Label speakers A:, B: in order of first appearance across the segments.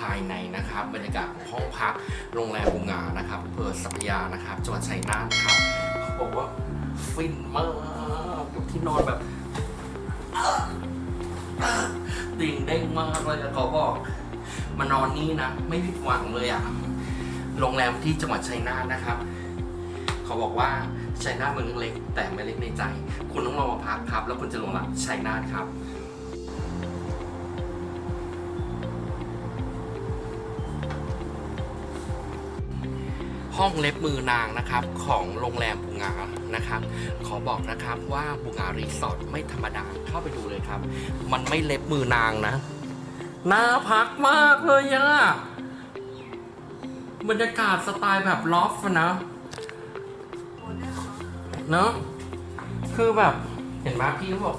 A: ภายในนะครับบรรยากาศของห้องพักโรงแรมบุงานะครับอำเภอสัพยานะครับจังหวัดชัยนาทนะครับเขาบอกว่าฟินมากกับที่นอนแบบดิ่งเด้งมากเลยอะเขาบอกมานอนนี่นะ ไม่ผิดหวังเลยอะโรงแรมที่จังหวัดชัยนาทนะครับ เขาบอกว่าชัยนาทเมืองเล็กแต่ไม่เล็กในใจ คุณต้องลองมาพักครับ แล้วคุณจะหลงรักชัยนาทครับ ห้องเล็บมือนางนะครับของโรงแรมบูงานะครับขอบอกนะครับว่าบูงารีสอร์ทไม่ธรรมดาเข้าไปดูเลยครับ มันไม่เล็บมือนางนะน่าพักมากเลยอะบรรยากาศสไตล์แบบลอฟนะเนอะคือแบบเห็นไหมพี่เขาบอก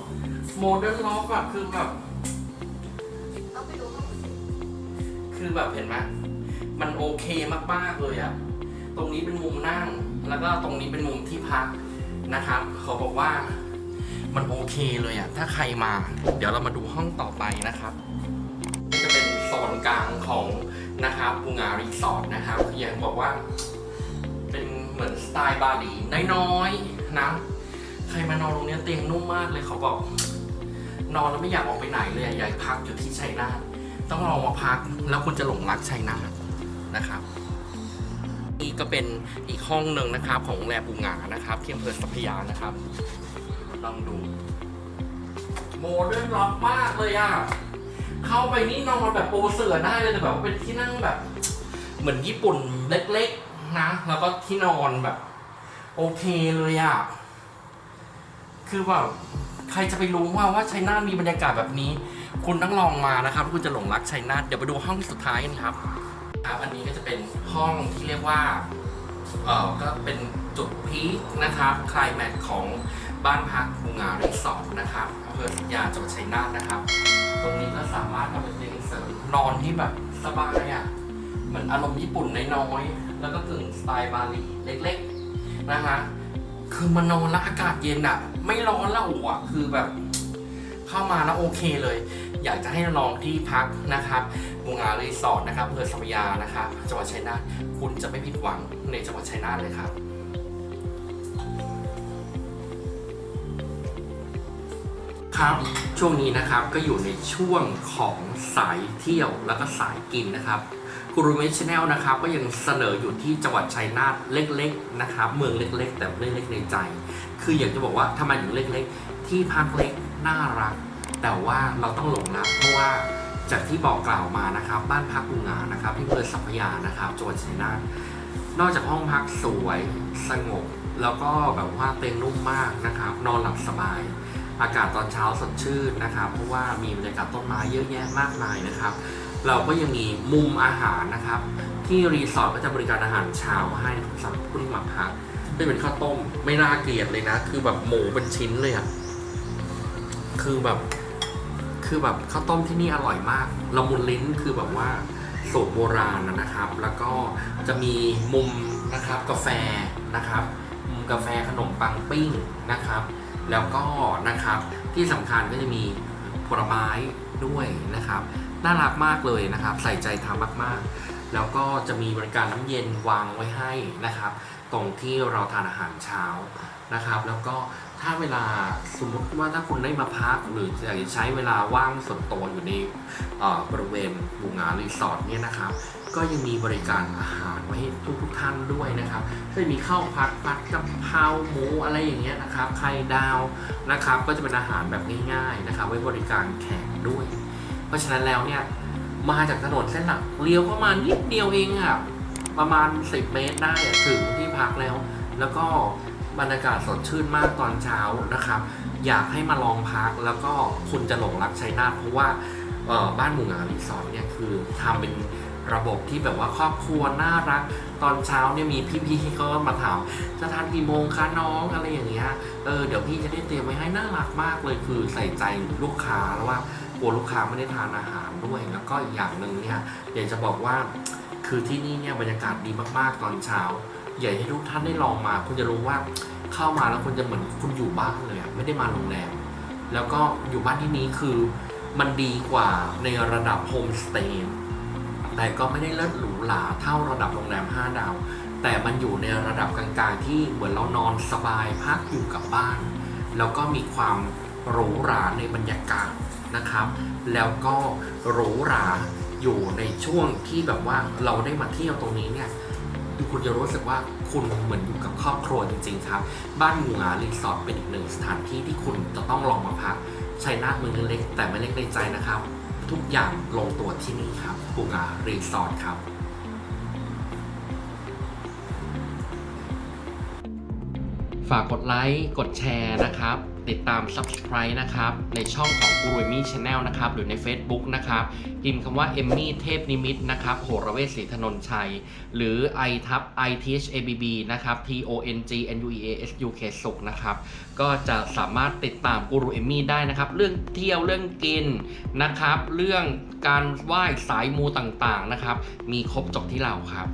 A: โมเดิร์นลอฟอะคือแบบคือแบบเห็นไหมมันโอเคมากๆเลยอะ รงนี้เป็นมุมนั่ง แล้วก็ตรงนี้เป็นมุมที่พักนะครับเขาบอกว่ามันโอเคเลยอะถ้าใครมา เดี๋ยวเรามาดูห้องต่อไปนะครับนี่จะเป็นโซนกลางของนะครับบูงารีสอร์ทนะครับคือยังบอกว่า เป็นเหมือนสไตล์บาหลีน้อยๆนะใครมานอนตรงนี้เตียงนุ่มมากเลยเขาบอก นอนแล้วไม่อยากออกไปไหนเลยอะอยากพักอยู่ที่ชัยนาทต้องลองมาพักแล้วคุณจะหลงรักชัยนาทนะครับ นี่ก็เป็นอีกห้องหนึ่งนะครับ ของโรงแรมบูงานะครับที่อำเภอสัพยานะครับลองดูโมเดิร์นล็อกมากเลยอะเข้าไปนี่นอนแบบปูเสื่อได้เลยแต่แบบว่าเป็นที่นั่งแบบ เหมือนญี่ปุ่นเล็กๆนะ แล้วก็ที่นอนแบบ โอเคเลยอะคือแบบใครจะไปรู้ว่าว่าชัยนาทมีบรรยากาศแบบนี้ คุณต้องลองมานะครับ คุณจะหลงรักชัยนาทเดี๋ยวไปดูห้องสุดท้ายกันครับ ครับ อันนี้ก็จะเป็นห้องที่เรียกว่าเออก็เป็นจุดพีคนะครับคลายแม็กของบ้านพักบูงารีสอร์ทนะครับอำเภอสัญญาจังหวัดชัยนาทนะครับ ตรงนี้ก็สามารถทำเป็นเตียงเสริมนอนที่แบบสบายอะเหมือนอารมณ์ญี่ปุ่นน้อยๆแล้วก็กึ่งสไตล์บาหลีเล็กๆนะฮะคือมานอนแล้วอากาศเย็นอะ ไม่ร้อนแล้วอะคือแบบ เข้ามาแล้วโอเคเลย อยากจะให้น้องที่พักนะครับบูงารีสอร์ทนะครับอำเภอสัพพยานะครับจังหวัดชัยนาทคุณจะไม่ผิดหวังในจังหวัดชัยนาทเลยครับครับช่วงนี้นะครับก็อยู่ในช่วงของสายเที่ยวแล้วก็สายกินนะครับกูรูเมชแนลนะครับก็ยังเสนออยู่ที่จังหวัดชัยนาทเล็กๆนะครับเมืองเล็กๆ แต่เล็กๆในใจ คืออยากจะบอกว่าทำไมถึงเล็กๆ ที่พักเล็กน่ารัก แต่ว่าเราต้องหลงรักเพราะว่าจากที่บอกกล่าวมานะครับ บ้านพักกุงานะครับที่อำเภอสัพพยานะครับจังหวัดชัยนาทนอกจากห้องพักสวยสงบ แล้วก็แบบว่าเตียงนุ่มมากนะครับ นอนหลับสบาย อากาศตอนเช้าสดชื่นนะครับ เพราะว่ามีบรรยากาศต้นไม้เยอะแยะมากมายนะครับ เราก็ยังมีมุมอาหารนะครับ ที่รีสอร์ทก็จะบริการอาหารเช้าให้สำหรับผู้ที่มาพักไม่เป็นข้าวต้มไม่น่าเกลียดเลยนะ คือแบบหมูเป็นชิ้นเลยอะคือแบบ คือแบบข้าวต้มที่นี่อร่อยมากละมุนลิ้นคือแบบว่าสูตรโบราณนะครับ แล้วก็จะมีมุมนะครับกาแฟนะครับมุมกาแฟขนมปังปิ้งนะครับ แล้วก็นะครับที่สำคัญก็จะมีผลไม้ด้วยนะครับน่ารักมากเลยนะครับ ใส่ใจทำมากๆ แล้วก็จะมีบริการน้ำเย็นวางไว้ให้นะครับ ตรงที่เราทานอาหารเช้านะครับ แล้วก็ถ้าเวลาสมมติว่าถ้าคุณได้มาพักหรืออยากจะใช้เวลาว่างส่วนตัวอยู่ในบริเวณบูงารีสอร์ทเนี่ยนะครับ ก็ยังมีบริการอาหารไว้ให้ทุกทุกท่านด้วยนะครับจะมีข้าวผัดผัดกะเพราหมูอะไรอย่างเงี้ยนะครับไข่ดาวนะครับ ก็จะเป็นอาหารแบบง่ายๆนะครับ ไว้บริการแขกด้วย เพราะฉะนั้นแล้วเนี่ยมาจากถนนเส้นหลักเลี้ยวเข้ามานิดเดียวเองอะ ประมาณ 10 เมตรได้ถึงที่พักแล้ว แล้วก็บรรยากาศสดชื่นมากตอนเช้านะครับ อยากให้มาลองพักแล้วก็คุณจะหลงรักชัยนาทเพราะว่าบ้านหมู่งารีสอร์ทเนี่ยคือทำเป็นระบบที่แบบว่าครอบครัวน่ารัก ตอนเช้าเนี่ยมีพี่ๆเขาก็มาถามจะทานกี่โมงคะน้องอะไรอย่างเงี้ยเออเดี๋ยวพี่จะได้เตรียมไว้ให้น่ารักมากเลยคือใส่ใจลูกค้าแล้วว่ากลัวลูกค้าไม่ได้ทานอาหารด้วยแล้วก็อีกอย่างหนึ่งเนี่ยอยากจะบอกว่า คือที่นี่เนี่ยบรรยากาศดีมากๆตอนเช้า อยากให้ทุกท่านได้ลองมา คุณจะรู้ว่าเข้ามาแล้วคุณจะเหมือนคุณอยู่บ้านเลยอะไม่ได้มาโรงแรม แล้วก็อยู่บ้านที่นี้คือมันดีกว่าในระดับโฮมสเตย์แต่ก็ไม่ได้เลิศหรูหราเท่าระดับโรงแรม 5 ดาว แต่มันอยู่ในระดับกลางๆ ที่เหมือนเรานอนสบายพักอยู่กับบ้าน แล้วก็มีความหรูหราในบรรยากาศนะครับ แล้วก็หรูหรา อยู่ในช่วงที่แบบว่าเราได้มาเที่ยวตรงนี้เนี่ยคุณจะรู้สึกว่าคุณเหมือนอยู่กับครอบครัวจริงๆครับ บ้านหมูหงารีสอร์ทเป็นอีกหนึ่งสถานที่ที่คุณจะต้องลองมาพักชัยนาทเมืองเล็กแต่ไม่เล็กในใจนะครับ ทุกอย่างลงตัวที่นี่ครับหมูหงารีสอร์ทครับฝากกดไลค์ กดแชร์นะครับ ติดตาม Subscribe นะครับ ในช่องของกูรูมี่ชาแนลนะครับ หรือใน Facebook นะครับพิมพ์คำว่าเอมมี่เทพนิมิตรนะครับโหรเวศศรีธนนชัย หรือ i ทับ i t h a b b นะครับ t o n g n u e a s u k สุขนะครับ ก็จะสามารถติดตามกูรูเอมมี่ได้นะครับ เรื่องเที่ยวเรื่องกินนะครับ เรื่องการไหว้สายมูต่างๆนะครับ มีครบจบที่เราครับ